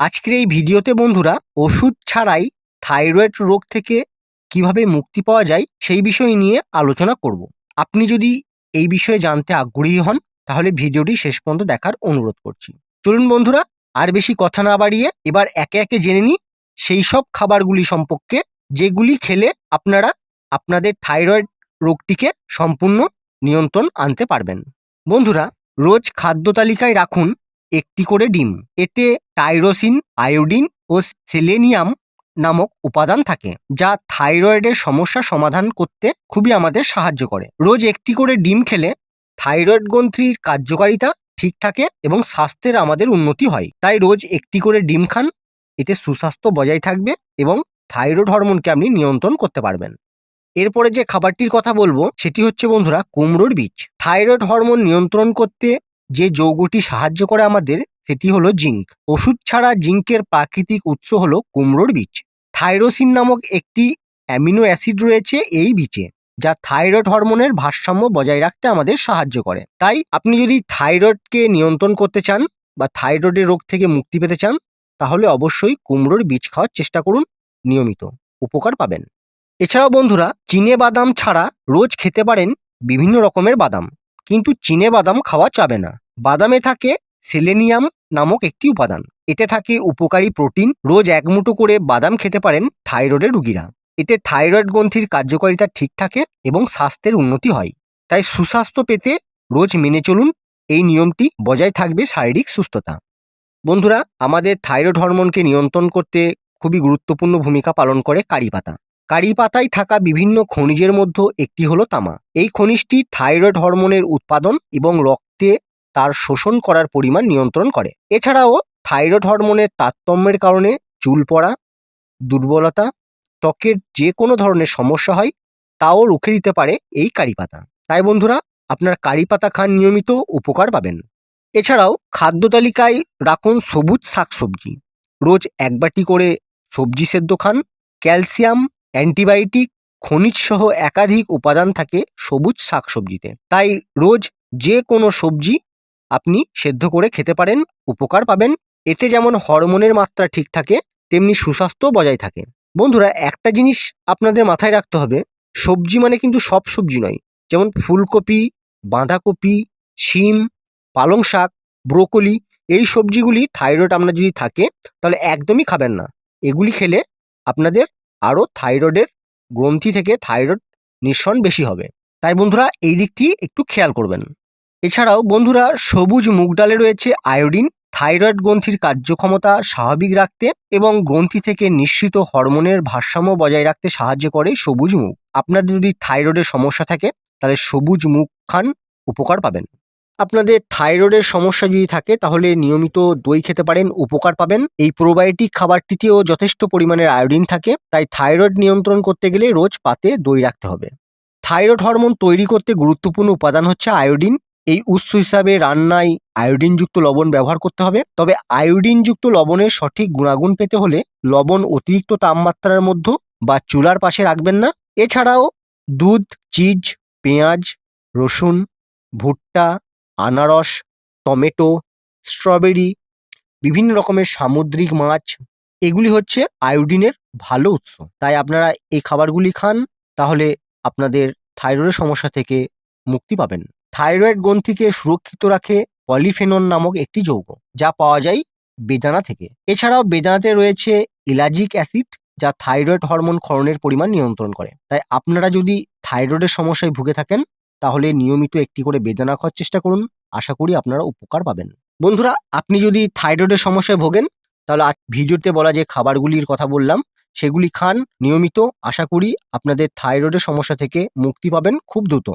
আজকের এই ভিডিওতে বন্ধুরা ওষুধ ছাড়াই থাইরয়েড রোগ থেকে কীভাবে মুক্তি পাওয়া যায় সেই বিষয় নিয়ে আলোচনা করব। আপনি যদি এই বিষয়ে জানতে আগ্রহী হন, তাহলে ভিডিওটি শেষ পর্যন্ত দেখার অনুরোধ করছি। চলুন বন্ধুরা, আর বেশি কথা না বাড়িয়ে এবার একে একে জেনে নিই সেই সব খাবারগুলি সম্পর্কে, যেগুলি খেলে আপনারা আপনাদের থাইরয়েড রোগটিকে সম্পূর্ণ নিয়ন্ত্রণ আনতে পারবেন। বন্ধুরা, রোজ খাদ্য তালিকায় রাখুন একটি করে ডিম। এতে টাইরোসিন, আয়োডিন ও সেলেনিয়াম নামক উপাদান থাকে, যা থাইরয়েডের সমস্যা সমাধান করতে খুবই আমাদের সাহায্য করে। রোজ একটি করে ডিম খেলে থাইরয়েড গ্রন্থির কার্যকারিতা ঠিক থাকে এবং স্বাস্থ্যের আমাদের উন্নতি হয়। তাই রোজ একটি করে ডিম খান, এতে সুস্বাস্থ্য বজায় থাকবে এবং থাইরয়েড হরমোনকে আপনি নিয়ন্ত্রণ করতে পারবেন। এরপরে যে খাবারটির কথা বলব, সেটি হচ্ছে বন্ধুরা কুমড়োর বীজ। থাইরয়েড হরমোন নিয়ন্ত্রণ করতে যে যৌগটি সাহায্য করে আমাদের, সেটি হলো জিঙ্ক। ওষুধ ছাড়া জিঙ্কের প্রাকৃতিক উৎস হলো কুমড়োর বীজ। থাইরোসিন নামক একটি অ্যামিনো অ্যাসিড রয়েছে এই বীজে, যা থাইরয়েড হরমোনের ভারসাম্য বজায় রাখতে আমাদের সাহায্য করে। তাই আপনি যদি থাইরয়েডকে নিয়ন্ত্রণ করতে চান বা থাইরয়েডের রোগ থেকে মুক্তি পেতে চান, তাহলে অবশ্যই কুমড়োর বীজ খাওয়ার চেষ্টা করুন, নিয়মিত উপকার পাবেন। এছাড়াও বন্ধুরা, চিনে বাদাম ছাড়া রোজ খেতে পারেন বিভিন্ন রকমের বাদাম। কিন্তু চিনে বাদাম খাওয়া যাবে না। বাদামে থাকে সেলেনিয়াম নামক একটি উপাদান। এতে থাকে উপকারী প্রোটিন। রোজ এক মুঠো করে বাদাম খেতে পারেন থাইরয়েডের রুগীরা। এতে থাইরয়েড গ্রন্থির কার্যকারিতা ঠিক থাকে এবং স্বাস্থ্যের উন্নতি হয়। তাই সুস্বাস্থ্য পেতে রোজ মেনে চলুন। এই নিয়মটি বজায় থাকবে শারীরিক সুস্থতা। বন্ধুরা, আমাদের থাইরয়েড হরমোনকে নিয়ন্ত্রণ করতে খুবই গুরুত্বপূর্ণ ভূমিকা পালন করে কারি পাতা। কারি পাতায় থাকা বিভিন্ন খনিজের মধ্যে একটি হলো তামা। এই খনিজটি থাইরয়েড হরমোনের উৎপাদন এবং রক্তে তার শোষণ করার পরিমাণ নিয়ন্ত্রণ করে। এছাড়াও থাইরয়েড হরমোনের তারতম্যের কারণে চুল পড়া, দুর্বলতা, ত্বকের যে কোনো ধরনের সমস্যা হয়, তাও রুখে দিতে পারে এই কারি পাতা তাই বন্ধুরা, আপনার কারি পাতা খান নিয়মিত উপকার পাবেন। এছাড়াও খাদ্য তালিকায় রাখুন সবুজ শাকসবজি। রোজ এক বাটি করে সবজি সেদ্ধ খান, ক্যালসিয়াম অ্যান্টিবায়োটিক খনিজ সহ একাধিক উপাদান থাকে সবুজ শাকসবজিতে। তাই রোজ যে কোনো সবজি আপনি সেদ্ধ করে খেতে পারেন, উপকার পাবেন। এতে যেমন হরমোনের মাত্রা ঠিক থাকে, তেমনি সুস্বাস্থ্য বজায় থাকে। বন্ধুরা, একটা জিনিস আপনাদের মাথায় রাখতে হবে, সবজি মানে কিন্তু সব সবজি নয়। যেমন ফুলকপি, বাঁধাকপি, শিম, পালং শাক, ব্রোকলি, এই সবজিগুলি থাইরয়েড আপনার যদি থাকে, তাহলে একদমই খাবেন না। এগুলি খেলে আপনাদের আরও থাইরয়েডের গ্রন্থি থেকে থাইরয়েড নিঃসরণ বেশি হবে। তাই বন্ধুরা, এই দিকটি একটু খেয়াল করবেন। এছাড়াও বন্ধুরা, সবুজ মুগ ডালে রয়েছে আয়োডিন থাইরয়েড গ্রন্থির কার্যক্ষমতা স্বাভাবিক রাখতে এবং গ্রন্থি থেকে নিঃসৃত হরমোনের ভারসাম্য বজায় রাখতে সাহায্য করে সবুজ মুগ। আপনাদের যদি থাইরয়েডের সমস্যা থাকে, তাহলে সবুজ মুগ খান উপকার পাবেন। আপনাদের থাইরয়েডের সমস্যা যদি থাকে, তাহলে নিয়মিত দই খেতে পারেন, উপকার পাবেন। এই প্রোবায়োটিক খাবারটিতেও যথেষ্ট পরিমাণের আয়োডিন থাকে, তাই থাইরয়েড নিয়ন্ত্রণ করতে গেলে রোজ পাতে দই রাখতে হবে। থাইরয়েড হরমোন তৈরি করতে গুরুত্বপূর্ণ উপাদান হচ্ছে আয়োডিন। এই উৎস হিসাবে রান্নায় আয়োডিনযুক্ত লবণ ব্যবহার করতে হবে। তবে আয়োডিনযুক্ত লবণের সঠিক গুণাগুণ পেতে হলে লবণ অতিরিক্ত তাপমাত্রার মধ্যে বা চুলার পাশে রাখবেন না। এছাড়াও দুধ, চিজ, পেঁয়াজ, রসুন, ভুট্টা আনারস, টমেটো, স্ট্রবেরি, বিভিন্ন রকমের সামুদ্রিক মাছ, এগুলি হচ্ছে আয়োডিনের ভালো উৎস। তাই আপনারা এই খাবারগুলি খান, তাহলে আপনাদের থাইরয়েডের সমস্যা থেকে মুক্তি পাবেন। থাইরয়েড গ্রন্থিকে সুরক্ষিত রাখে পলিফেনন নামক একটি যৌগ, যা পাওয়া যায় বেদানা থেকে। এছাড়াও বেদানাতে রয়েছে ইলাজিক অ্যাসিড, যা থাইরয়েড হরমোন ক্ষরণের পরিমাণ নিয়ন্ত্রণ করে। তাই আপনারা যদি থাইরয়েডের সমস্যায় ভুগে থাকেন তাহলে নিয়মিত একটি করে বেদনা খাওয়ার চেষ্টা করুন। আশা করি আপনারা উপকার পাবেন। বন্ধুরা, আপনি যদি থাইরয়েডের সমস্যায় ভোগেন, তাহলে আজ ভিডিওতে বলা যে খাবারগুলির কথা বললাম, সেগুলি খান নিয়মিত। আশা করি আপনাদের থাইরয়েডের সমস্যা থেকে মুক্তি পাবেন খুব দ্রুত।